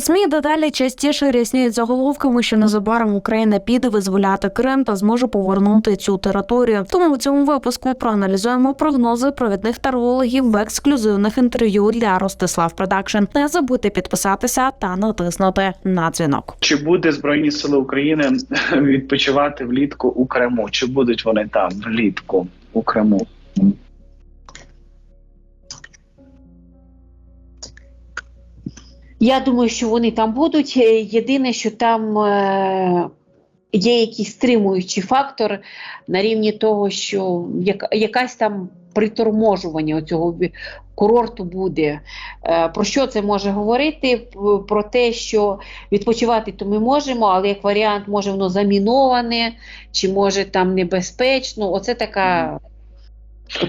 СМІ дедалі частіше рясніють заголовками, що незабаром Україна піде визволяти Крим та зможе повернути цю територію. Тому у цьому випуску проаналізуємо прогнози провідних тарологів в ексклюзивних інтерв'ю для Ростислав Продакшн. Не забудьте підписатися та натиснути на дзвінок. Чи буде Збройні Сили України відпочивати влітку у Криму? Чи будуть вони там влітку у Криму? Я думаю, що вони там будуть. Е, Єдине, що там е, є якийсь стримуючий фактор на рівні того, що яка- якась там приторможування цього курорту буде. Е, Про що це може говорити? Про те, що відпочивати то ми можемо, але як варіант, може воно заміноване, чи може там небезпечно. Оце така.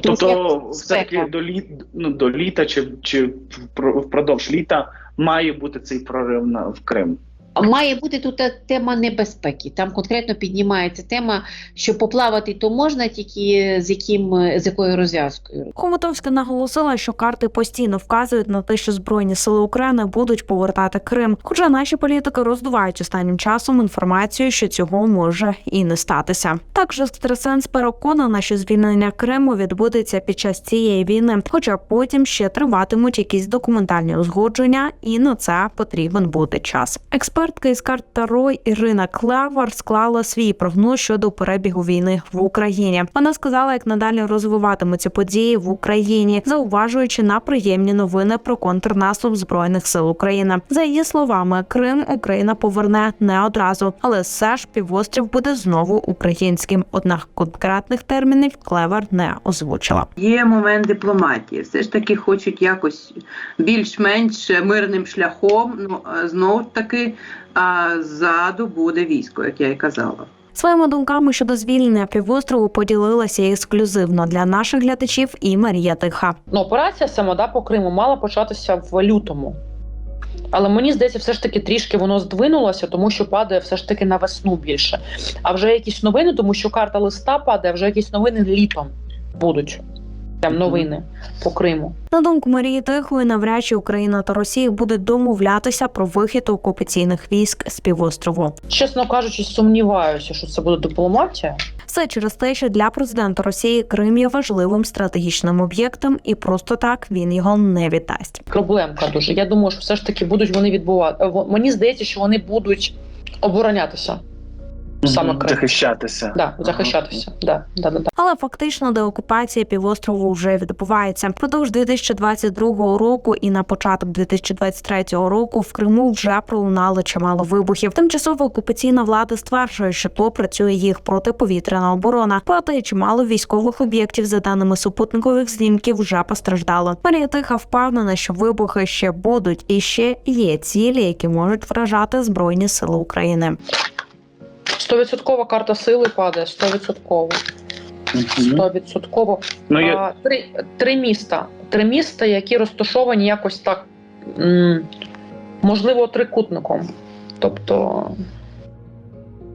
Тобто, все-таки до літ ну до літа, чи чи впродовж літа має бути цей прорив на в Крим. Має бути тут тема небезпеки. Там конкретно піднімається тема, що поплавати то можна, тільки з яким з якою розв'язкою. Хомутовська наголосила, що карти постійно вказують на те, що збройні сили України будуть повертати Крим. Хоча наші політики роздувають останнім часом інформацію, що цього може і не статися. Також екстрасенс переконана, що звільнення Криму відбудеться під час цієї війни, хоча потім ще триватимуть якісь документальні узгодження, і на це потрібен буде час. Експертка із карт Таро Ірина Клевар склала свій прогноз щодо перебігу війни в Україні. Вона сказала, як надалі розвиватимуться події в Україні, зауважуючи на приємні новини про контрнаступ збройних сил України. За її словами, Крим Україна поверне не одразу, але все ж півострів буде знову українським. Однак конкретних термінів Клевер не озвучила. Є момент дипломатії. Все ж таки хочуть якось більш-менш мирним шляхом. Ну знов таки ззаду буде військо, як я і казала. Своїми думками щодо звільнення півострову поділилася ексклюзивно для наших глядачів і Марія Тиха. Ну, операція самода по Криму мала початися в лютому. Але мені здається, все ж таки трішки воно здвинулося, тому що падає все ж таки на весну більше. А вже якісь новини, тому що карта листа падає, вже якісь новини літом будуть. Там новини по Криму. На думку Марії Тихої, навряд чи Україна та Росія будуть домовлятися про вихід окупаційних військ з півострову. Чесно кажучи, сумніваюся, що це буде дипломатія. Все через те, що для президента Росії Крим є важливим стратегічним об'єктом, і просто так він його не віддасть. Проблемка дуже. Я думаю, що все ж таки будуть вони відбувати. Мені здається, що вони будуть оборонятися. Саме Крим. захищатися. Да, Ага. захищатися. Да, да, да, да. Але фактично деокупація півострову вже відбувається. Впродовж 2022 року і на початок 2023 року в Криму вже пролунало чимало вибухів. Тимчасова окупаційна влада стверджує, що то працює їх протиповітряна оборона. Проте чимало військових об'єктів, за даними супутникових знімків, вже постраждало. Марія Тиха впевнена, що вибухи ще будуть, і ще є цілі, які можуть вражати збройні сили України. Стовідсоткова карта сили падає, стовідсотково. Мгм. Стовідсотково. Ну, я, три, три міста. Три міста, які розташовані якось так, можливо, трикутником. Тобто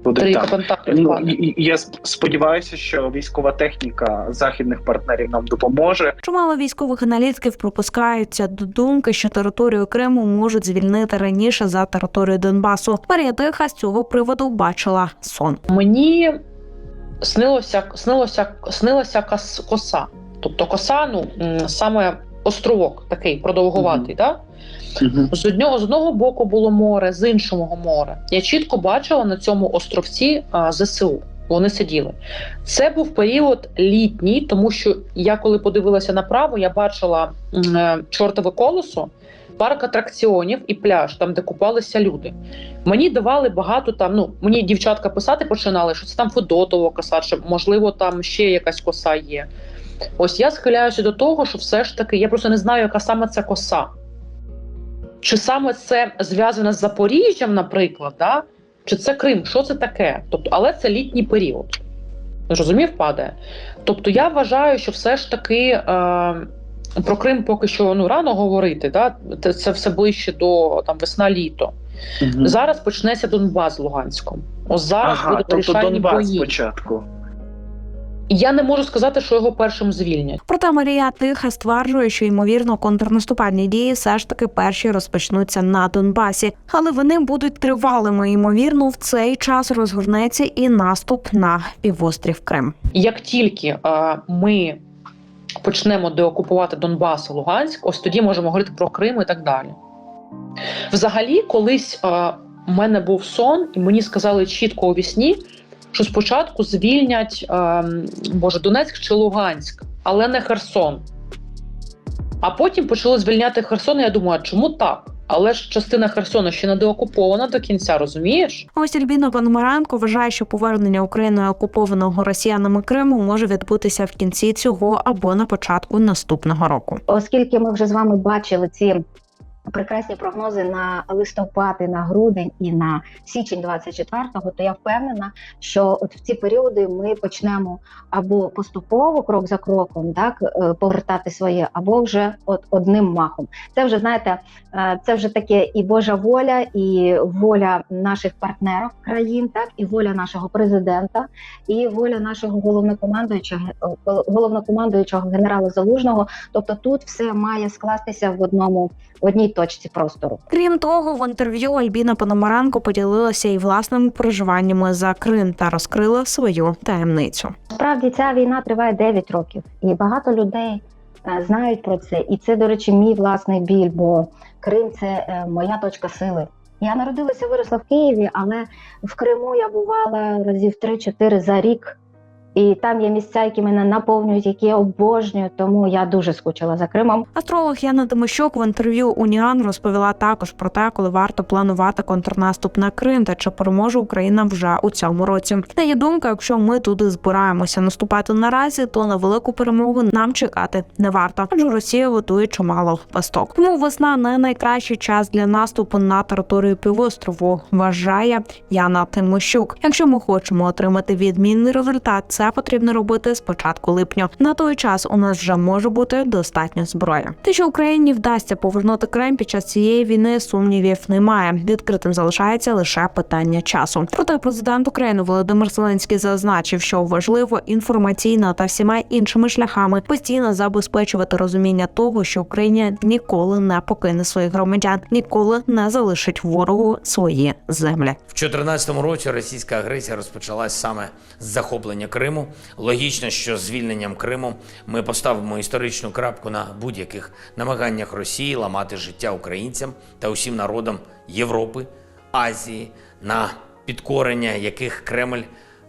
буде так. Ну, падає. і- і я сподіваюся, що військова техніка західних партнерів нам допоможе. Чимало військових аналітиків пропускаються до думки, що територію Криму можуть звільнити раніше за територію Донбасу. Марія Тиха з цього приводу бачила сон. Мені снилося, снилося, снилося кос- коса. Тобто коса, ну саме островок такий продовгуватий. Да? Мгм. З одного з одного боку було море, з іншого море. Я чітко бачила на цьому островці а, ЗСУ. Вони сиділи. Це був період літній, тому що я коли подивилася направо, я бачила е, чортове колесо, парк атракціонів і пляж, там де купалися люди. Мені давали багато там. Ну мені дівчатка писати починали, що це там Федотова коса, чи можливо там ще якась коса є. Ось я схиляюся до того, що все ж таки я просто не знаю, яка саме це коса. Чи саме це зв'язане з Запоріжжям, наприклад, да? чи це Крим? Що це таке? Тобто, але це літній період. Зрозумів, падає. Тобто, я вважаю, що все ж таки е, про Крим поки що ну, рано говорити. Да? Це- Це все ближче до там, весна-літо. Мгм. Зараз почнеться Донбас з Луганськом. Ось зараз Ага, будуть тобто Донбас бої. спочатку. Я не можу сказати, що його першим звільнять. Проте Марія Тиха стверджує, що ймовірно контрнаступальні дії все ж таки перші розпочнуться на Донбасі, але вони будуть тривалими. Ймовірно, в цей час розгорнеться і наступ на півострів Крим. Як тільки е, ми почнемо деокупувати Донбас і Луганськ, ось тоді можемо говорити про Крим і так далі. Взагалі, колись е, у мене був сон, і мені сказали чітко у вісні, що спочатку звільнять е, Боже, Донецьк чи Луганськ, але не Херсон. А потім почали звільняти Херсон. І я думаю, а чому так? Але ж частина Херсону ще не деокупована до кінця, розумієш? Ось Альбіна Пономаренко вважає, що повернення Україною окупованого росіянами Криму може відбутися в кінці цього або на початку наступного року. оскільки ми вже з вами бачили ці прекрасні прогнози на листопад, і на грудень і на січень 24-го, то я впевнена, що от в ці періоди ми почнемо або поступово, крок за кроком, так е, повертати своє, або вже от одним махом. Це вже знаєте, е, це вже таке і Божа воля, і воля наших партнерів країн, так і воля нашого президента, і воля нашого головнокомандуючого головнокомандуючого генерала Залужного. Тобто тут все має скластися в одному в одній точці простору. Крім того, в інтерв'ю Альбіна Пономаренко поділилася і власними переживаннями за Крим та розкрила свою таємницю. Справді ця війна триває 9 років, і багато людей е, знають про це. І це, до речі, мій власний біль, бо Крим це е, моя точка сили. Я народилася, виросла в Києві, але в Криму я бувала разів 3-4 за рік. І там є місця, які мене наповнюють, які я обожнюю, тому я дуже скучила за Кримом. Астролог Яна Тимощук в інтерв'ю Уніан розповіла також про те, коли варто планувати контрнаступ на Крим та чи переможе Україна вже у цьому році. На її думка, якщо ми туди збираємося наступати наразі, то на велику перемогу нам чекати не варто, адже Росія готує чимало пасток. Тому весна не найкращий час для наступу на територію півострову. Вважає Яна Тимощук. Якщо ми хочемо отримати відмінний результат, це потрібно робити з початку липня. На той час у нас вже може бути достатньо зброї. Те, що Україні вдасться повернути Крим під час цієї війни, сумнівів немає. Відкритим залишається лише питання часу. Проте президент України Володимир Зеленський зазначив, що важливо інформаційно та всіма іншими шляхами постійно забезпечувати розуміння того, що Україна ніколи не покине своїх громадян, ніколи не залишить ворогу свої землі. В 2014 році російська агресія розпочалась саме з захоплення Криму. Логічно, що звільненням Криму ми поставимо історичну крапку на будь-яких намаганнях Росії ламати життя українцям та усім народам Європи, Азії, на підкорення яких Кремль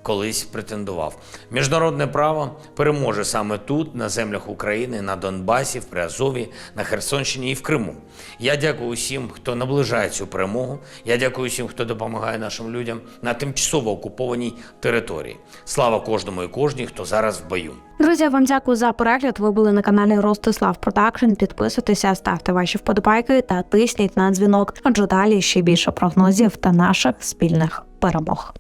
колись претендував. Міжнародне право переможе саме тут, на землях України, на Донбасі, в Приазові, на Херсонщині і в Криму. Я дякую усім, хто наближає цю перемогу. Я дякую усім, хто допомагає нашим людям на тимчасово окупованій території. Слава кожному і кожній, хто зараз в бою. Друзі, вам дякую за перегляд. Ви були на каналі Ростислав Продакшн. Підписуйтеся, ставте ваші вподобайки та тисніть на дзвінок. Адже далі ще більше прогнозів та наших спільних перемог.